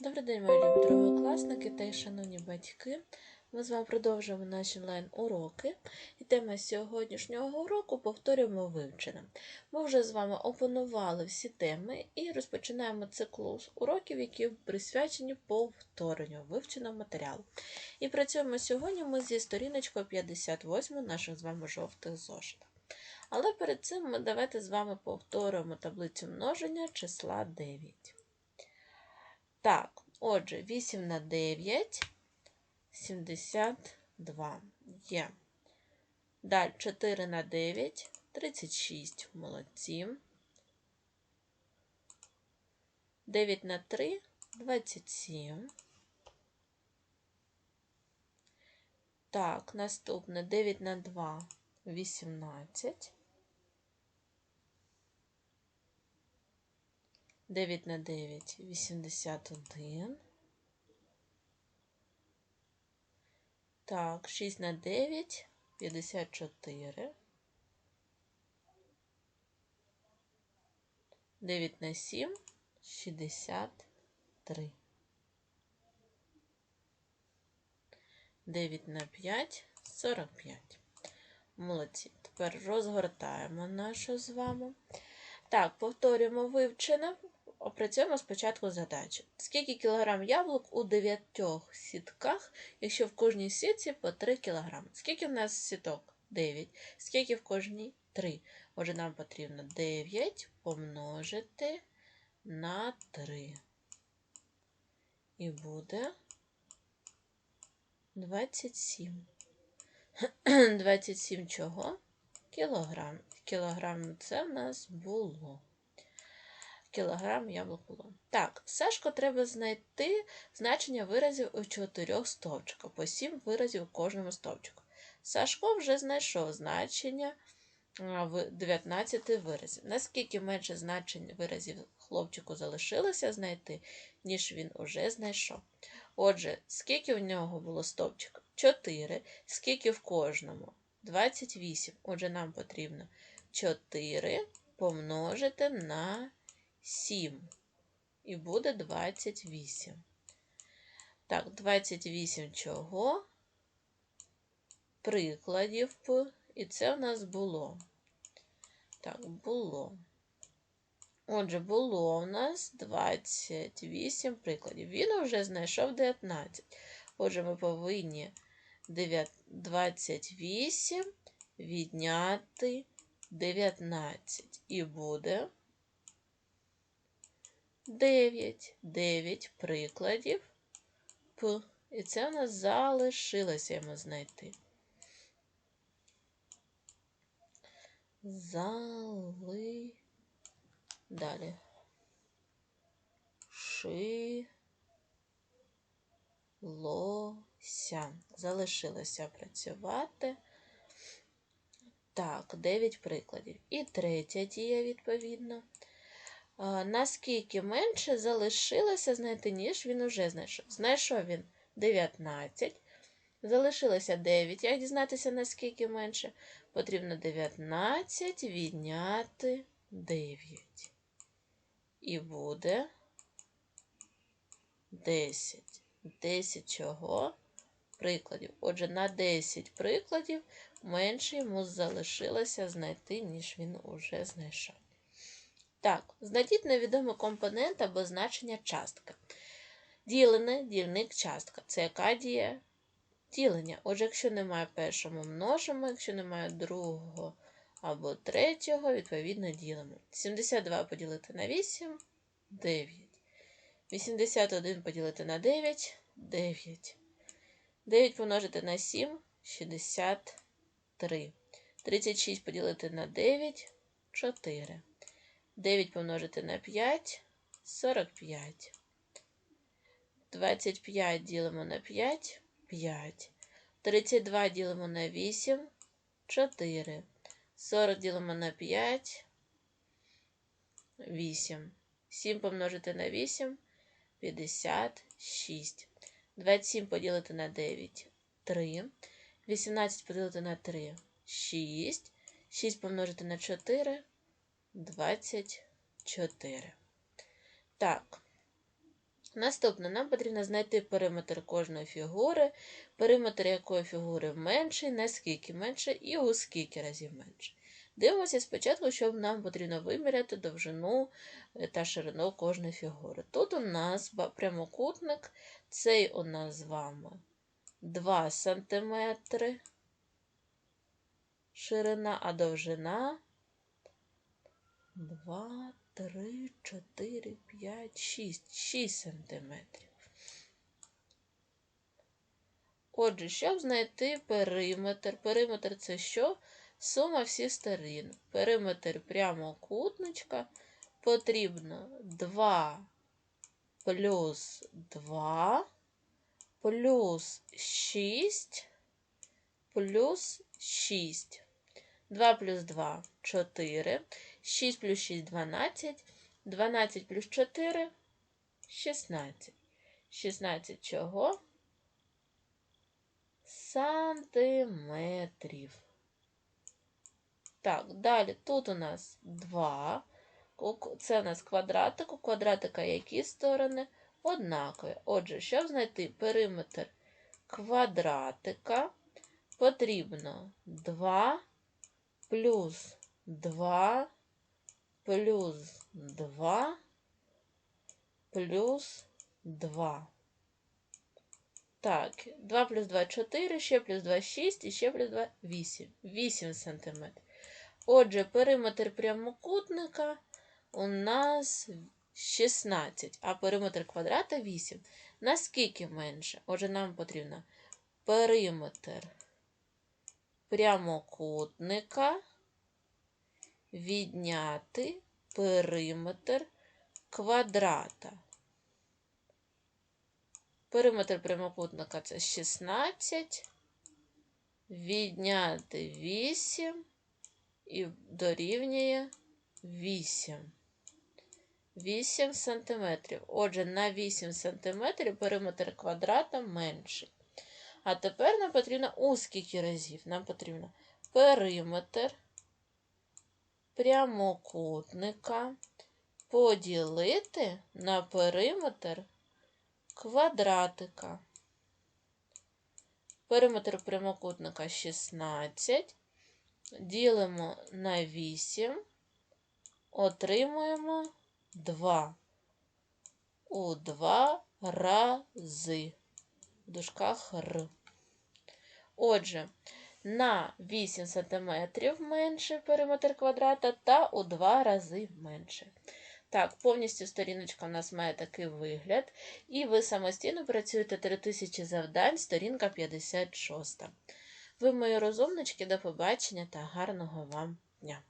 Добрий день, мої любі другокласники та й шановні батьки. Ми з вами продовжуємо наші онлайн-уроки. І тема сьогоднішнього уроку повторюємо вивчене. Ми вже з вами опанували всі теми і розпочинаємо циклу уроків, які присвячені повторенню вивченого матеріалу. І працюємо сьогодні ми зі сторіночкою 58 наших з вами жовтих зошитів. Але перед цим ми давайте з вами повторюємо таблицю множення числа 9. Так, отже, 8 на 9 72 є. Далі 4 на 9 36. Молодці. 9 на 3 27. Так, наступне 9 на 2 18. 9 на 9 81. Так, 6 на 9 54. 9 на 7 63. 9 на 5 45. Молодці. Тепер розгортаємо нашу з вами. Так, повторюємо вивчене. Опрацюємо спочатку задачу. Скільки кілограм яблук у 9 сітках, якщо в кожній сітці по 3 кг? Скільки в нас сіток? 9. Скільки в кожній? 3. Отже, нам потрібно 9 помножити на 3. І буде 27. 27 чого? Кілограм. Кілограм це в нас було кілограм яблук було. Так, Сашко треба знайти значення виразів у чотирьох стовпчиках, по сім виразів у кожному стовпчику. Сашко вже знайшов значення в 19 виразів. Наскільки менше значень виразів хлопчику залишилося знайти, ніж він уже знайшов. Отже, скільки в нього було стовпчиків? 4. Скільки в кожному? 28. Отже, нам потрібно 4 помножити на 7. І буде 28. Так, 28 чого? Прикладів. І це в нас було. Так, було. Отже, було у нас 28 прикладів. Він вже знайшов 19. Отже, ми повинні 28 відняти 19. І буде 9. 9 прикладів П. І це у нас залишилося йому знайти. Зали. Далі. Ши. Лося. Залишилося працювати. Так, 9 прикладів. І третя дія, відповідно наскільки менше залишилося знайти, ніж він уже знайшов. Знайшов він 19. Залишилося 9. Як дізнатися, наскільки менше? Потрібно 19 відняти 9. І буде 10. 10 чого? Прикладів. Отже, на 10 прикладів менше йому залишилося знайти, ніж він уже знайшов. Так, знайдіть невідомий компонент або значення частка. Ділене, дільник частка. Це яка дія? Ділення. Отже, якщо немає першого, множимо, якщо немає другого або третього, відповідно ділимо. 72 поділити на 8 9. 81 поділити на 9 9. 9 помножити на 7 63. 36 поділити на 9 4. 9 помножити на 5 45. 25 ділимо на 5 5. 32 ділимо на 8 4. 40 ділимо на 5 8. 7 помножити на 8 56. 27 поділити на 9 3. 18 поділити на 3 6. 6 помножити на 4 24. Так, Наступне, нам потрібно знайти периметр кожної фігури, периметр якої фігури менший, наскільки менше і у скільки разів менше. Дивимося спочатку, що нам потрібно виміряти довжину е, та ширину кожної фігури. Тут у нас прямокутник, цей у нас з вами 2 см ширина, а довжина 2, 3, 4, 5, 6, 6 сантиметрів. Отже, щоб знайти периметр, периметр це що? Сума всіх сторін. Периметр прямокутничка потрібно 2 плюс 2 плюс 6 плюс 6. 2 плюс 2 – 4. 6 плюс 6 – 12. 12 плюс 4 – 16. 16 чого? Сантиметрів. Так, далі тут у нас 2. Це у нас квадратик. У квадратика які сторони? Однакові. Отже, щоб знайти периметр квадратика, потрібно 2 плюс 2 плюс 2 плюс 2. Так, 2 плюс 2 – 4, ще плюс 2 – 6 і ще плюс 2 – 8. 8 см. Отже, периметр прямокутника у нас 16, а периметр квадрата 8. Наскільки менше? Отже, нам потрібно периметр прямокутника відняти периметр квадрата. Периметр прямокутника це 16, відняти 8 і дорівнює 8. 8 сантиметрів. Отже, на 8 сантиметрів периметр квадрата менший. А тепер нам потрібно у скільки разів? Нам потрібно периметр прямокутника поділити на периметр квадратика. Периметр прямокутника 16. Ділимо на 8, отримуємо 2. У 2 рази. В дужках Р. Отже, на 8 см менше периметр квадрата та у 2 рази менше. Так, повністю сторіночка у нас має такий вигляд. І ви самостійно працюєте 3000 завдань, сторінка 56. Ви, мої розумнички, до побачення та гарного вам дня!